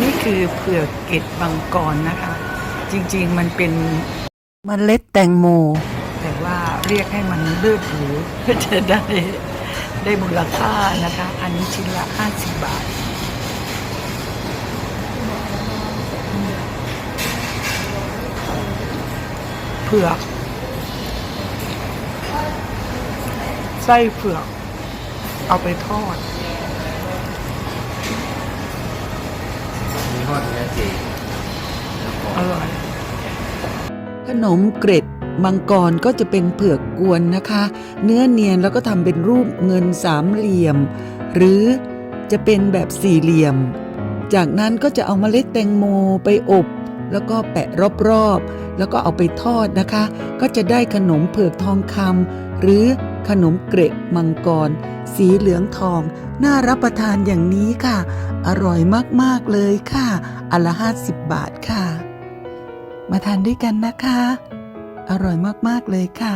นี่คือเผือกเกล็ดมังกรนะคะ จริงๆมันเป็นมเมล็ดแตงโม แต่ว่าเรียกให้มันเลือดหรูเพื่อจะได้ได้มูลค่านะคะ อันนี้ชิ้นละ 50 บาทเผือกไส้เผือก เอาไปทอด ร่อย ขนมเกร็ดมังกรก็จะเป็นเผือกกวนนะคะ เนื้อเนียนแล้วก็ทำเป็นรูปเงินสามเหลี่ยม หรือจะเป็นแบบสี่เหลี่ยม จากนั้นก็จะเอาเมล็ดแตงโมไปอบ แล้วก็แปะรอบๆ แล้วก็เอาไปทอดนะคะ ก็จะได้ขนมเผือกทองคำหรือขนมเกร็ดมังกร สีเหลืองทอง น่ารับประทานอย่างนี้ค่ะ อร่อยมากๆเลยค่ะอันละห้าสิบบาทค่ะ มาทานด้วยกันนะคะ อร่อยมาก ๆ เลยค่ะ